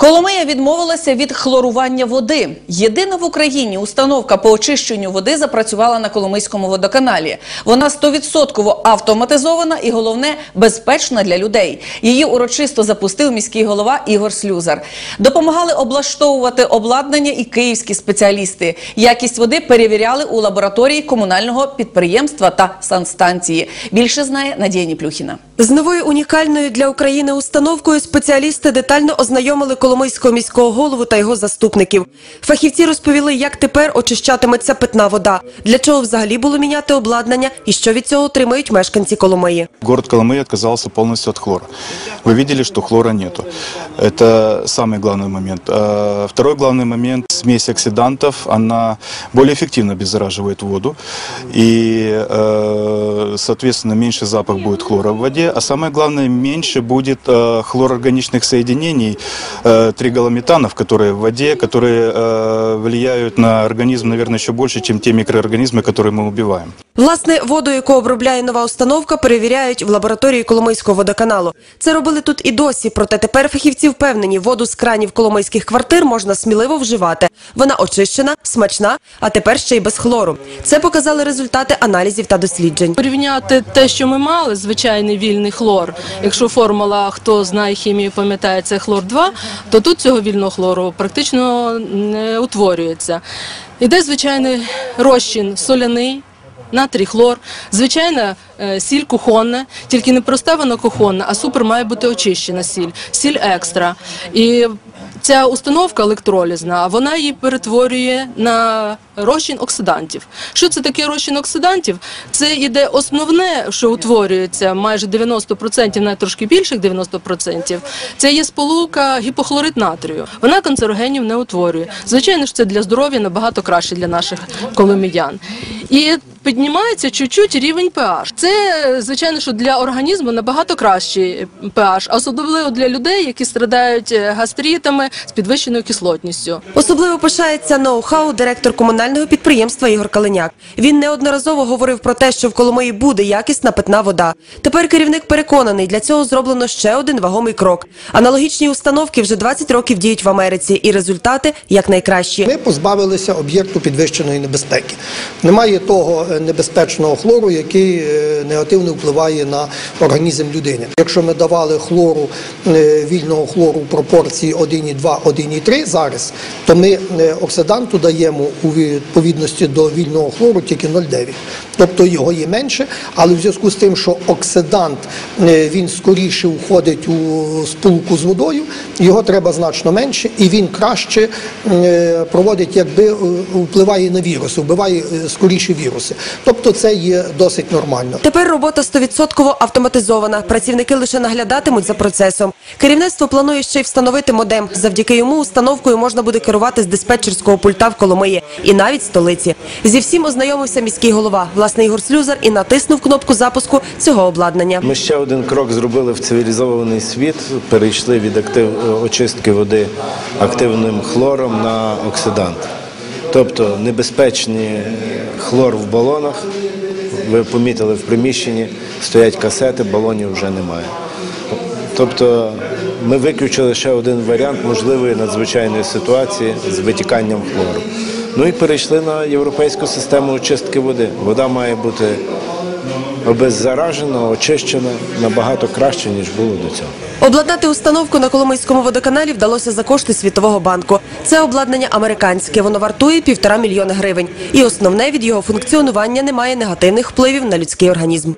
Коломия відмовилася від хлорування води. Єдина в Україні установка по очищенню води запрацювала на Коломийському водоканалі. Вона 100% автоматизована і, головне, безпечна для людей. Її урочисто запустив міський голова Ігор Слюзар. Допомагали облаштовувати обладнання і київські спеціалісти. Якість води перевіряли у лабораторії комунального підприємства та санстанції. Більше знає Надія Ніплюхіна. З новою унікальною для України установкою спеціалісти детально ознайомили Коломийського міського голову та його заступників. Фахівці розповіли, як тепер очищатиметься питна вода, для чого взагалі було міняти обладнання і що від цього отримають мешканці Коломиї. Город Коломыя отказался полностью от хлора. Вы видели, что хлора нету. Это самый главный момент. А Второй главный момент – смесь оксидантов, она более эффективно обеззараживает воду. И, э, соответственно, меньше запах будет хлора в воде. А самое главное, меньше будет э, хлорорганичных соединений, э, триголометанов, которые в воде, которые э, влияют на организм, наверное, еще больше, чем те микроорганизмы, которые мы убиваем. Власне, воду, яку обробляє нова установка, перевіряють в лабораторії Коломийського водоканалу. Це робили тут і досі, проте тепер фахівці впевнені, воду з кранів коломийських квартир можна сміливо вживати. Вона очищена, смачна, а тепер ще й без хлору. Це показали результати аналізів та досліджень. Порівняти те, що ми мали, звичайний вільний хлор. Якщо формула, хто знає хімію, пам'ятає, це хлор 2 то тут цього вільного хлору практично не утворюється. Іде звичайний розчин соляний. Натрій, хлор, звичайна е, сіль кухонна, тільки не проста вона кухонна, а супер має бути очищена сіль, сіль екстра. І ця установка електролізна, вона її перетворює на розчин оксидантів. Що це таке розчин оксидантів? Це іде основне, що утворюється майже 90%, навіть трошки більше 90%. Це є сполука гіпохлорид натрію. Вона канцерогенів не утворює. Звичайно ж, це для здоров'я набагато краще для наших коломиян. І піднімається чуть-чуть рівень pH. Це, звичайно, що для організму набагато кращий pH, особливо для людей, які страдають е, гастритами з підвищеною кислотністю. Особливо пишається ноу-хау директор комунального підприємства Ігор Калиняк. Він неодноразово говорив про те, що в Коломиї буде якісна питна вода. Тепер керівник переконаний, для цього зроблено ще один вагомий крок. Аналогічні установки вже 20 років діють в Америці, і результати якнайкращі. Ми позбавилися об'єкту підвищеної небезпеки. Немає того небезпечного хлору, який е, негативно впливає на організм людини. Якщо ми давали хлору е, вільного хлору в пропорції 1,2, 1,3 зараз, то ми е, оксиданту даємо у відповідності до вільного хлору тільки 0,9. Тобто його є менше, але в зв'язку з тим, що оксидант він скоріше входить у сполуку з водою, його треба значно менше, і він краще проводить, якби впливає на віруси, вбиває скоріше віруси. Тобто це є досить нормально. Тепер робота 100% автоматизована. Працівники лише наглядатимуть за процесом. Керівництво планує ще й встановити модем. Завдяки йому установкою можна буде керувати з диспетчерського пульта в Коломиї і навіть столиці. Зі всім ознайомився міський голова, власне Ігор Слюзар, і натиснув кнопку запуску цього обладнання. Ми ще один крок зробили в цивілізований світ. Перейшли від актив... очистки води активним хлором на оксидант. Тобто небезпечний хлор в балонах. Ви помітили в приміщенні, стоять касети, балонів вже немає. Тобто ми виключили ще один варіант можливої надзвичайної ситуації з витіканням хлору. Ну і перейшли на європейську систему очистки води. Вода має бути обеззаражена, очищена набагато краще, ніж було до цього. Обладнати установку на Коломийському водоканалі вдалося за кошти Світового банку. Це обладнання американське, воно вартує півтора мільйона гривень. І основне від його функціонування немає негативних впливів на людський організм.